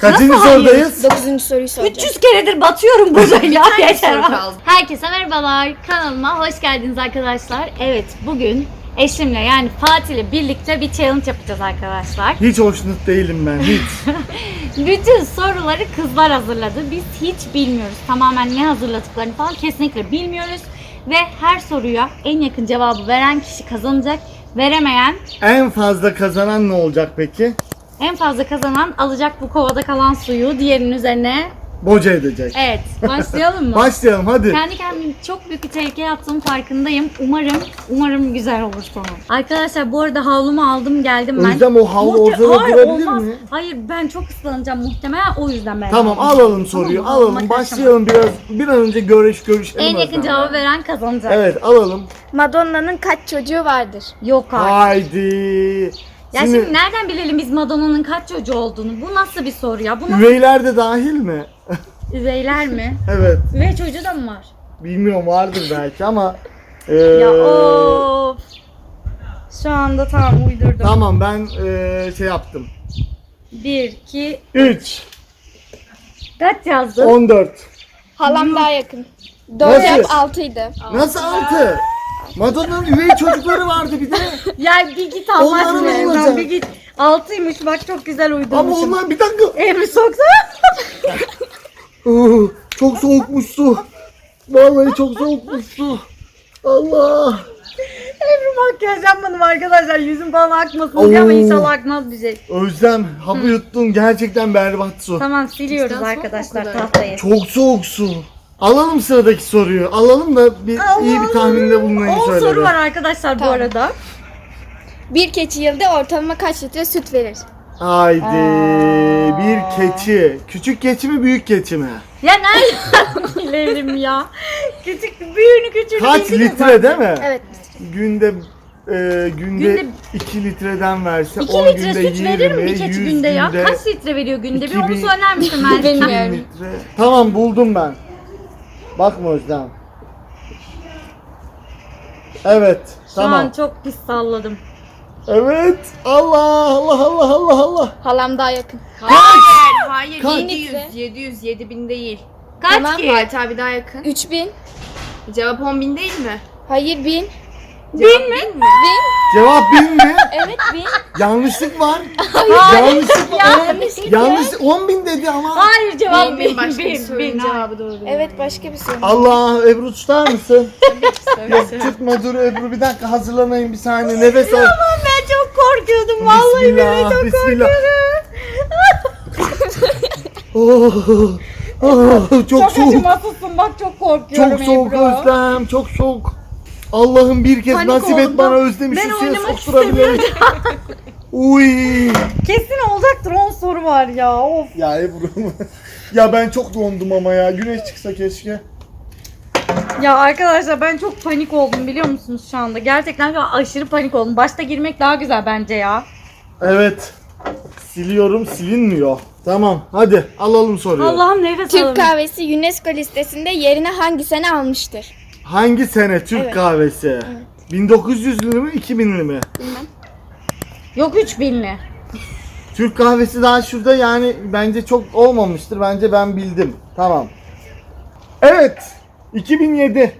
Kaçıncı Nasıl hayır? sorudayız? Dokuzuncu soruyu soracağım. 300 keredir batıyorum burada ya. tane Yeter. soru kaldı. Herkese merhabalar. Kanalıma hoş geldiniz arkadaşlar. Evet bugün eşimle yani Fatih'le birlikte bir challenge yapacağız arkadaşlar. Hiç hoşnut değilim ben hiç. Bütün soruları kızlar hazırladı. Biz hiç bilmiyoruz. Tamamen ne hazırladıklarını falan kesinlikle bilmiyoruz. Ve her soruya en yakın cevabı veren kişi kazanacak. Veremeyen en fazla kazanan ne olacak peki? En fazla kazanan alacak bu kovada kalan suyu diğerinin üzerine. Boca edecek. Evet başlayalım mı? Başlayalım hadi. Kendi kendimi çok büyük bir tehlikeye attığım farkındayım. Umarım, umarım güzel olur sonu. Arkadaşlar bu arada havlumu aldım geldim ben. Özlem o havlu Muhte- ortada Hayır, durabilir olmaz. mi? Hayır ben çok ıslanacağım muhtemelen o yüzden ben. Tamam alalım soruyu Tamam, alalım başlayalım biraz bir an önce görüş görüşelim. En yakın Özlem. cevabı veren kazanacak. Evet alalım. Madonna'nın kaç çocuğu vardır? Yok artık. Haydi. Ya Şimdi, şimdi nereden bilelim biz Madonna'nın kaç çocuğu olduğunu? Bu nasıl bir soru ya? Bu nasıl üveyler de dahil mi? üveyler mi? evet. Üvey çocuğu da mı var? Bilmiyorum vardır belki ama. eee, Ya of. Şu anda tamam uydurdum. Tamam ben eee, şey yaptım. 1, 2, 3, kaç yazdın? 14. Halam daha yakın. Nasıl? Doğru cevap altıydı. Nasıl 6? Madonna'nın üvey çocukları vardı bir de. Ya bir git Allah aşkına ne Emrah, olacak? bir git. Altıymış bak çok güzel Ama uydurmuşum. onlar bir dakika. Emre soksana. Iı, çok soğukmuş su. Vallahi çok soğukmuş su. Allah. Emre makyaj yapmadım arkadaşlar. Yüzüm falan akmasın diye ama Oo. inşallah akmaz bir şey. Özlem hapı yuttun gerçekten berbat su. Tamam siliyoruz Bizden arkadaşlar mu tahtayı. Çok soğuk su. Alalım sıradaki soruyu. Alalım da bir iyi bir tahminde bulunayım 10 şöyle. soru var arkadaşlar bu Tamam. arada. Bir keçi yılda ortalama kaç litre süt verir? Haydi Aa. bir keçi. Küçük keçi mi büyük keçi mi? Ya nereden bilelim ya? Küçük, büyüğünü küçüğünü Kaç bildiniz litre zaten. değil mi? Evet. Günde e, günde, Günde- 2 litreden verse 2 10 litre günde süt verir mi bir 20, keçi 100 günde ya? Kaç litre veriyor günde? Bir onu 2000 söyler misin Meltem? Bilmiyorum. litre. Tamam buldum ben. Bakma Özlem. Evet. Şu tamam. an çok pis salladım. Evet. Allah Allah Allah Allah Allah. Halam daha yakın. Hayır, hayır. Kaç? 700, 700, 7000 değil. Kaç Tamam. ki? Fatih abi daha yakın. 3000. Cevap 10.000 değil mi? Hayır 1000. Bin mi? Cevap bin mi? Evet 1000. Yanlışlık var. Yanlışlık var. Yanlış. Yanlış 10 bin dedi ama. Hayır cevap Bin, bin, bin, başka bir bin, sorunun bin. cevabı doğru. Evet başka bir soru. Allah Ebru tutar mısın? Söyle. Tutma dur Ebru bir dakika hazırlanayım bir saniye nefes al. Ben çok korkuyordum vallahi Bismillah, billahi çok bismillah. korkuyorum. Oh, oh, çok, Çok soğuk. acımasızsın bak çok korkuyorum Çok soğuk Ebru. Özlem, çok soğuk. Allah'ım bir kez Panik nasip et oldum. bana Özlem'i Ben şu suya oynamak sokturabilelim. Uy. Kesin olacaktır 10 soru var ya of. Ya Ebru. ya ben çok dondum ama ya. Güneş çıksa keşke. Ya arkadaşlar ben çok panik oldum biliyor musunuz şu anda? Gerçekten şu an aşırı panik oldum. Başta girmek daha güzel bence ya. Evet. Siliyorum, silinmiyor. Tamam, hadi alalım soruyu. Allah'ım nefes Türk kahvesi UNESCO listesinde yerini hangi sene almıştır? Hangi sene Türk Evet. kahvesi? 1900'lü mü, 2000'li mi? Yok 3000'li. Türk kahvesi daha şurada yani bence çok olmamıştır. Bence ben bildim. Tamam. Evet. 2007.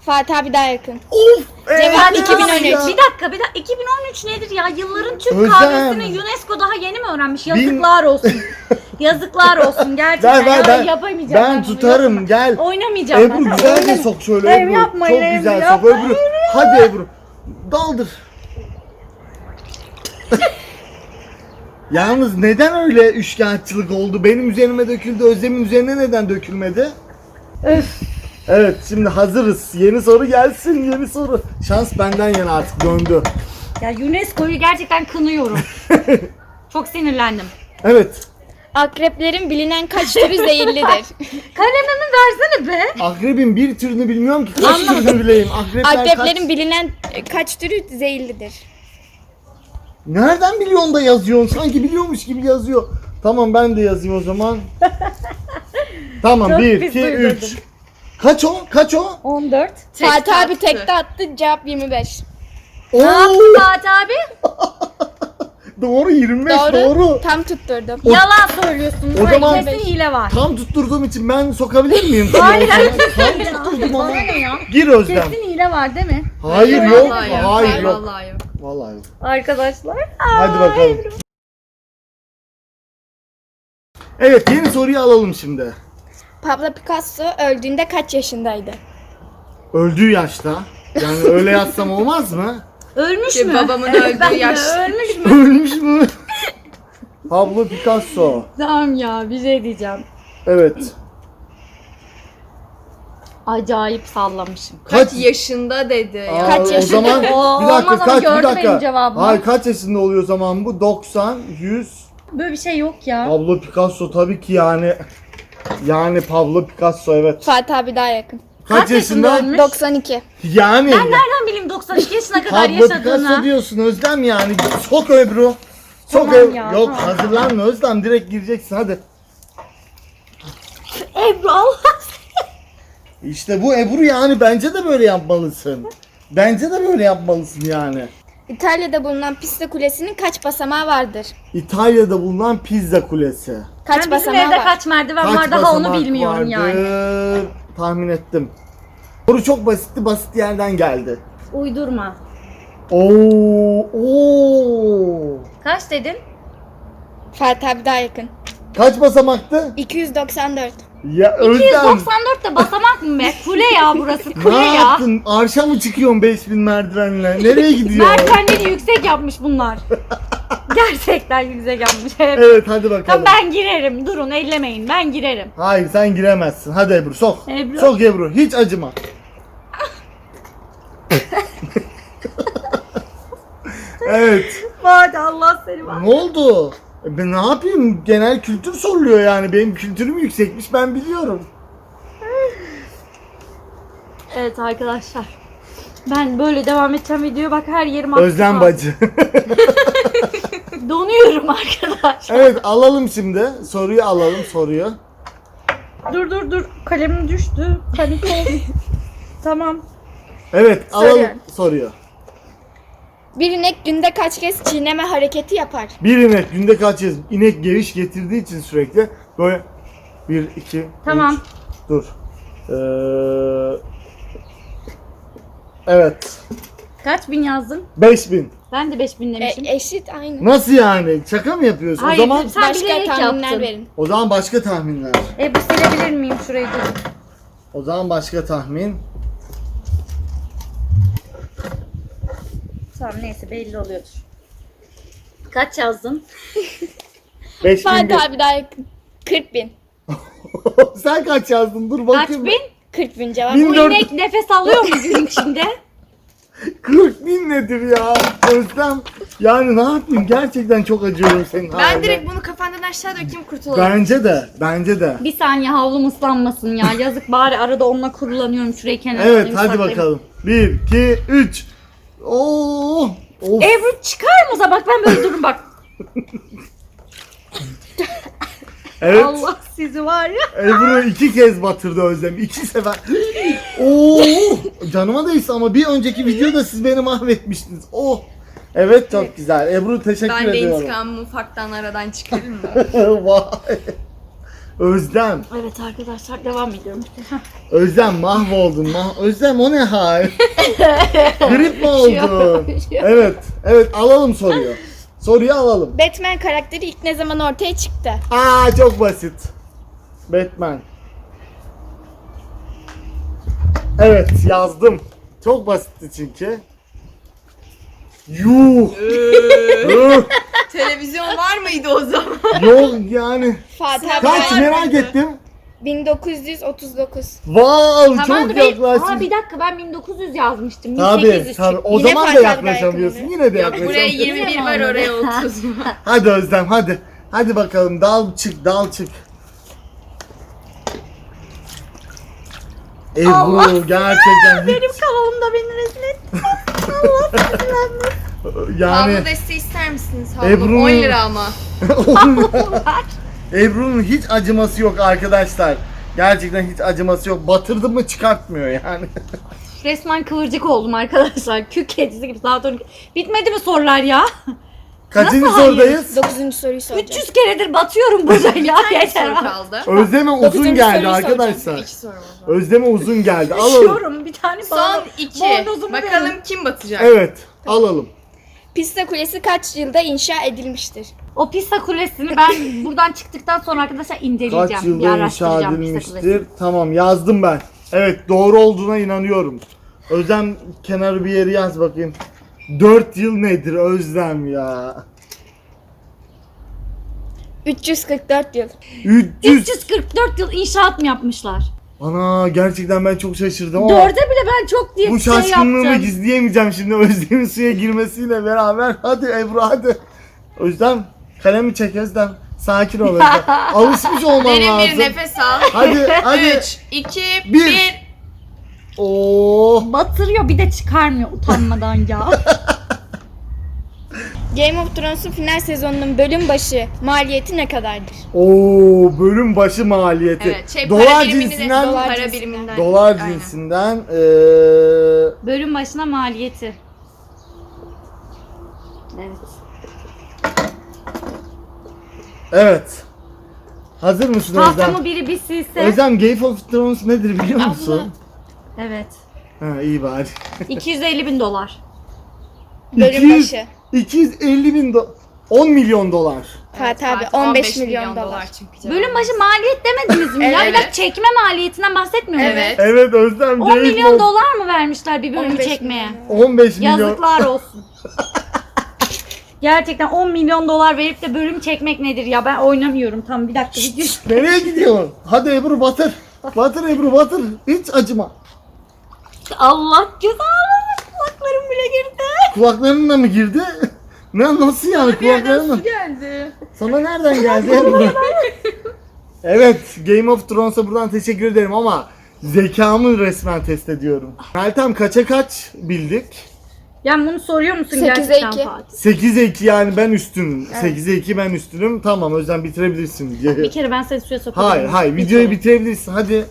Fatih abi daha yakın. Of! Cevap evet 2013. ya. Bir dakika bir dakika 2013 nedir ya? Yılların Türk Özlem. kahvesini UNESCO daha yeni mi öğrenmiş? Yazıklar olsun. Yazıklar olsun gerçekten. Ver ya, ben. yapamayacağım. Ben bunu, tutarım yapma. gel. Oynamayacağım Ebru ben. güzel de Oynam- sok şöyle Hayır, Ebru. yapmayın Çok Ebru, güzel sok yapmayın. Ebru. Hadi Ebru. Daldır. Yalnız neden öyle üçkağıtçılık oldu? Benim üzerime döküldü, Özlem'in üzerine neden dökülmedi? Öf. Evet şimdi hazırız. Yeni soru gelsin yeni soru. Şans benden yana artık döndü. Ya UNESCO'yu gerçekten kınıyorum. Çok sinirlendim. Evet. Akreplerin bilinen kaç türü zehirlidir? Kalemimi versene be. Akrebin bir türünü bilmiyorum ki kaç türünü bileyim. Akrepler Akreplerin kaç... bilinen kaç türü zehirlidir? Nereden biliyorsun da yazıyorsun? Sanki biliyormuş gibi yazıyor. Tamam ben de yazayım o zaman. tamam Çok 1, pis 2, uydurdum. 3. Kaç o? Kaç o? 14. Fatih abi attı. tekte attı cevap 25. Oo! Ne yaptı Fatih abi? doğru 25 Doğru. doğru. Tam tutturdum. O- Yalan söylüyorsun. O Sen zaman- kesin hile var. Tam tutturduğum için ben sokabilir miyim? Hayır, Tam hayır. tutturdum ama. Bana ne ya? Gir Özlem. Kesin hile var değil mi? Hayır yok. Vallahi yok. Hayır yok. Vallahi yok. Vallahi yok. Arkadaşlar. Hadi bakalım. Evet yeni soruyu alalım şimdi. Pablo Picasso öldüğünde kaç yaşındaydı? Öldüğü yaşta. Yani öyle yazsam olmaz mı? Ölmüş Şey, mü? babamın Evet, öldüğü yaş. Ölmüş mü? Ölmüş mü? Pablo Picasso. Tamam ya bir şey diyeceğim. Evet. Acayip sallamışım. Kaç yaşında dedi. Aa, Kaç O yaşında? zaman bir dakika olmaz ama kaç bir gördü dakika. benim cevabımı. Hayır kaç yaşında oluyor o zaman bu? 90, 100. Böyle bir şey yok ya. Pablo Picasso tabii ki yani. Yani Pablo Picasso evet. Fatih abi daha yakın. Kaç, Kaç yaşında yaşında? ölmüş? 92. Yani. Nereden bileyim 92 yaşına kadar Pablo Picasso yaşadığını? diyorsun Özlem yani. Sok Ebru. Sok Tamam Ebru. ya, Yok tamam. hazırlanma Özlem direkt gireceksin hadi. Ebru Allah. İşte bu Ebru yani bence de böyle yapmalısın. Bence de böyle yapmalısın yani. İtalya'da bulunan Pisa Kulesi'nin kaç basamağı vardır? İtalya'da bulunan Pizza Kulesi. Kaç Ben bizim basamağı evde var? kaç merdiven Kaç var daha onu bilmiyorum yani. vardır? Tahmin ettim. Soru çok basitti, basit yerden geldi. Uydurma. Oo, oo. Kaç dedin? Fatih abi daha yakın. Kaç basamaktı? 294. Ya Özlem. 294 de basamak mı be? Kule ya burası kule Ne ya. yaptın? Arşa mı çıkıyorsun 5000 merdivenle? Nereye gidiyor? Merdivenleri yüksek yapmış bunlar. Gerçekten yüksek yapmış. Evet. Evet hadi bakalım. Tamam ben girerim. Durun ellemeyin. Ben girerim. Hayır sen giremezsin. Hadi Ebru sok. Ebru. Sok Ebru. Hiç acıma. evet. Hadi Allah seni var. Ne oldu? E Ben ne yapayım? Genel kültür soruluyor yani. Benim kültürüm yüksekmiş ben biliyorum. Evet arkadaşlar. Ben böyle devam edeceğim videoya bak her yerim aktif Özlem bacı. Donuyorum arkadaşlar. evet alalım şimdi. Soruyu alalım soruyu. Dur dur dur. Kalemim düştü. Panik oldum. tamam. Evet alalım Soruyorum. soruyu. Bir inek günde kaç kez çiğneme hareketi yapar? Bir inek günde kaç kez inek geviş getirdiği için sürekli böyle bir iki Tamam. üç, dur. Ee, evet. Kaç bin yazdın? 5000. Ben de 5000 E, demişim. eşit aynı. Nasıl yani? Şaka mı yapıyorsun? Hayır, o zaman sen Başka bilerek tahminler yaptın. verin. o zaman başka tahminler. E bu silebilir miyim şurayı dur. O zaman başka tahmin. Tamam neyse belli oluyordur. Kaç yazdın? 5000. Fatih abi daha yakın. 40 bin. Sen kaç yazdın? Dur Kaç bakayım. bin? 40 bin cevap. Bin- Bu Dört- inek nefes alıyor mu gün içinde? 40 bin nedir ya? Özlem. Yani ne yapayım? Gerçekten çok acıyorum senin Ben haline. direkt bunu kafandan aşağı dökeyim kurtulalım. Bence de. Bence de. Bir saniye havlum ıslanmasın ya. Yazık bari arada onunla kurulanıyorum şurayı kenara. Evet alayım, hadi saklayayım. bakalım. 1, 2, 3. Oo. Of. Ebru çıkar mı? Bak ben böyle durum bak. Evet. Allah sizi var ya. Ebru iki kez batırdı Özlem. İki sefer. Oo! Canıma değsin ama bir önceki videoda siz beni mahvetmiştiniz. Oh! Evet çok güzel. Ebru teşekkür Ben de ediyorum. intikamımı ufaktan aradan çıkarayım mı? Vay. Özlem. Evet arkadaşlar devam ediyorum. Özlem mahvoldun. Mah Özlem o ne hal? Grip mi oldun? Evet. Evet alalım soruyu. Soruyu alalım. Batman karakteri ilk ne zaman ortaya çıktı? Aa çok basit. Batman. Evet yazdım. Çok basitti çünkü. Yuh. Yuh. Televizyon var mıydı o zaman? Yok yani. Fatih abi Kaç merak ettim. 1939. Wow Tamam çok da ben, yaklaştın. Aa, bir dakika ben 1900 yazmıştım. Tabii 1800 tabii. çıktı. O Yine zaman da Fatih abi yaklaşamıyorsun. yakın Yine de buraya yaklaşamıyorsun. 21 var oraya 30 var. Hadi Özlem hadi. Hadi bakalım dal çık dal çık. Ebru gerçekten hiç Benim kanalımda beni rezil et. yani Havlu desteği ister misiniz? Havlu Ebru'nun- 10 lira ama. Ebru'nun hiç acıması yok arkadaşlar. Gerçekten hiç acıması yok. Batırdı mı çıkartmıyor yani. Resmen kıvırcık oldum arkadaşlar. Kük kedisi gibi saat 12. Bitmedi mi sorular ya? Kaçıncı Nasıl hayır? sorudayız? Dokuzuncu soruyu soracağım. 300 keredir batıyorum burada ya. Bir Yeter. soru kaldı. Özleme uzun Dokuzuncu geldi soruyu arkadaşlar. İki soru var. Özleme uzun geldi. Alalım. Üşüyorum bir tane Son bağlı- iki. bornozumu Bakalım verin. kim batacak? Evet. Alalım. Pisa Kulesi kaç yılda inşa edilmiştir? O Pisa Kulesi'ni ben buradan çıktıktan sonra arkadaşlar inceleyeceğim. Kaç Bir yılda inşa araştıracağım Pisa Kulesi'ni. edilmiştir? Tamam yazdım ben. Evet doğru olduğuna inanıyorum. Özlem kenarı bir yere yaz bakayım. 4 yıl nedir Özlem ya? 344 yıl. 300. 344 yıl inşaat mı yapmışlar? Ana gerçekten ben çok şaşırdım ama Dörde bile ben çok diye bu bir şey şaşkınlığımı yaptım. gizleyemeyeceğim şimdi Özlem'in suya girmesiyle beraber. Hadi Ebru hadi. Özlem kalemi çek Özlem. Sakin ol Özlem. Alışmış olman Derin lazım. bir nefes al. Hadi hadi. 3, 2, Bir. 1. Oo. Batırıyor bir de çıkarmıyor utanmadan ya. Game of Thrones'un final sezonunun bölüm başı maliyeti ne kadardır? Oo bölüm başı maliyeti. Evet, şey, dolar para birimini de- cinsinden dolar para cinsinden. biriminden. dolar Aynen. cinsinden eee Bölüm başına maliyeti. Evet. evet. Hazır mısın Özlem? Tahtamı biri bir silse. Özlem Game of Thrones nedir biliyor musun? Evet. Ha iyi bari. 250 bin dolar. Bölüm başı. 250 bin do 10 milyon dolar. Fatih abi saat 15 milyon, dolar. çünkü. Bölüm başı maliyet demediniz mi ya? Bir Evet. dakika çekme maliyetinden bahsetmiyor musunuz? Evet. Evet Özlem 10 Game milyon of- dolar mı vermişler bir bölümü 15 çekmeye? 15 milyon. Yazıklar olsun. Gerçekten 10 milyon dolar verip de bölüm çekmek nedir ya? Ben oynamıyorum. Tam bir dakika. video- Nereye gidiyorsun? Hadi Ebru batır. Batır Ebru batır. Hiç acıma. Allah cezanı. Kulaklarım bile girdi. Kulaklarına da mı girdi? Ne nasıl yani kulaklarına? geldi. Sana nereden geldi evet Game of Thrones'a buradan teşekkür ederim ama zekamı resmen test ediyorum. Meltem kaça kaç bildik? Yani bunu soruyor musun Sekize gerçekten iki. Fatih? 8'e 2 yani ben üstünüm. 8'e 2 ben üstünüm. Tamam Özlem bitirebilirsin Bir kere ben seni suya sokacağım. Hayır hayır videoyu bitirebilirsin hadi.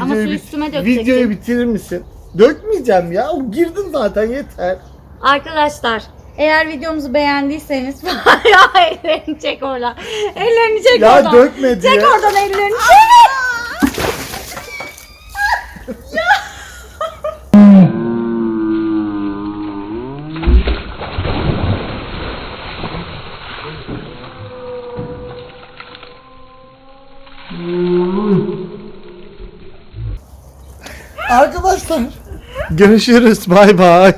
Ama Videoyu su üstüme dökecektin. Videoyu bitirir misin? Dökmeyeceğim ya. Girdin zaten yeter. Arkadaşlar eğer videomuzu beğendiyseniz Hayır ellerini çek oradan. Ellerini çek Ya oradan. dökme diye. Çek oradan ellerini çek. Görüşürüz. Bay bay.